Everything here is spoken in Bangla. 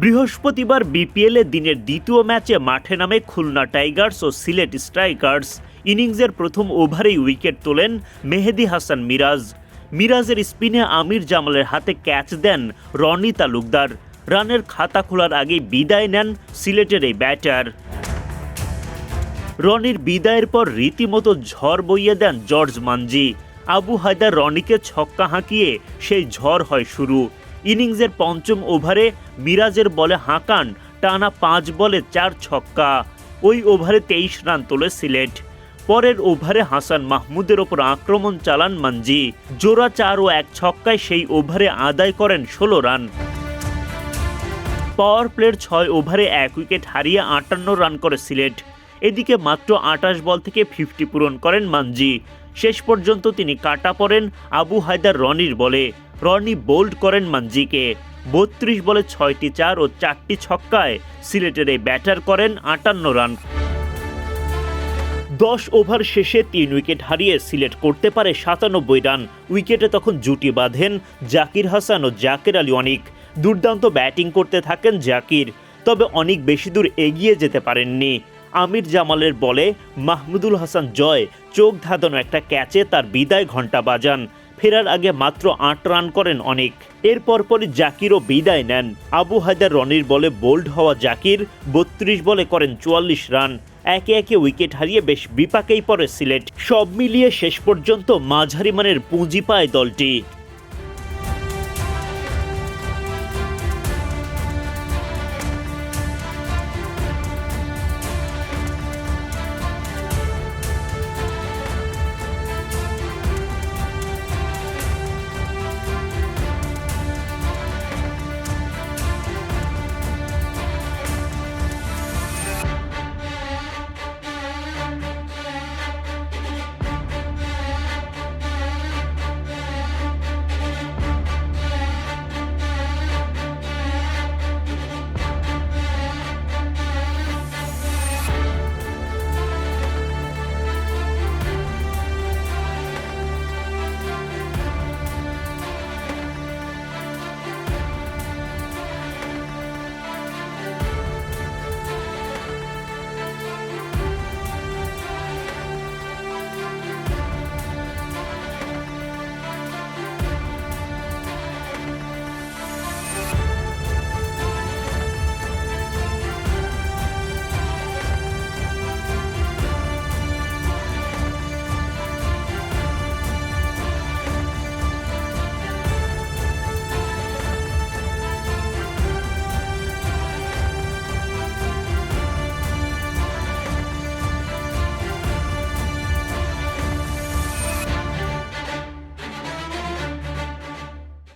বৃহস্পতিবার বিপিএলে দিনের দ্বিতীয় ম্যাচে মাঠে নামে খুলনা টাইগার্স ও সিলেট স্ট্রাইকার্স। ইনিংসের প্রথম ওভারেই উইকেট তোলেন মেহেদি হাসান মিরাজ। মিরাজের স্পিনে আমির জামালের হাতে ক্যাচ দেন রনি তালুকদার। রানের খাতা খোলার আগেই বিদায় নেন সিলেটের এই ব্যাটার। রনির বিদায়ের পর রীতিমতো ঝড় বইয়ে দেন জর্জ মানজি আবু হায়দার রনিকে ছক্কা হাঁকিয়ে সেই ঝড় হয় শুরু। ইনিংসের পঞ্চম ওভারে মিরাজের বলে হাঁকান টানা পাঁচ বলে চার ছক্কা। ওই ওভারে তেইশ রান তোলে সিলেট। পরের ওভারে হাসান মাহমুদের ওপর আক্রমণ চালান মানজি। জোড়া চার ও এক ছক্কায় সেই ওভারে আদায় করেন ষোলো রান। পাওয়ার প্লের ছয় ওভারে এক উইকেট হারিয়ে আটান্ন রান করে সিলেট। এদিকে মাত্র আটাশ বল থেকে ফিফটি পূরণ করেন মানজি। শেষ পর্যন্ত তিনি কাটা পড়েন আবু হায়দার রনির বলে। রনি বোল্ড করেন মানজিকে। বত্রিশ বলে ছয়টি চার ও চারটি ছক্কায় সিলেটের এই ব্যাটার করেন আটান্ন রান। দশ ওভার শেষে তিন উইকেট হারিয়ে সিলেট করতে পারে সাতানব্বই রান। উইকেটে তখন জুটি বাঁধেন জাকির হাসান ও জাকের আলী অনিক। দুর্দান্ত ব্যাটিং করতে থাকেন জাকির। তবে অনেক বেশি দূর এগিয়ে যেতে পারেননি। আমির জামালের বলে মাহমুদুল হাসান জয় চোখ ধাঁধানো একটা ক্যাচে তার বিদায় ঘণ্টা বাজান। ফেরার আগে মাত্র আট রান করেন অনেক। এর পরপরই জাকিরও বিদায় নেন। আবু হায়দার রনির বলে বোল্ড হওয়া জাকির বত্রিশ বলে করেন চুয়াল্লিশ রান। একে একে উইকেট হারিয়ে বেশ বিপাকেই পড়ে সিলেট। সব মিলিয়ে শেষ পর্যন্ত মাঝারি মানের পুঁজি পায় দলটি।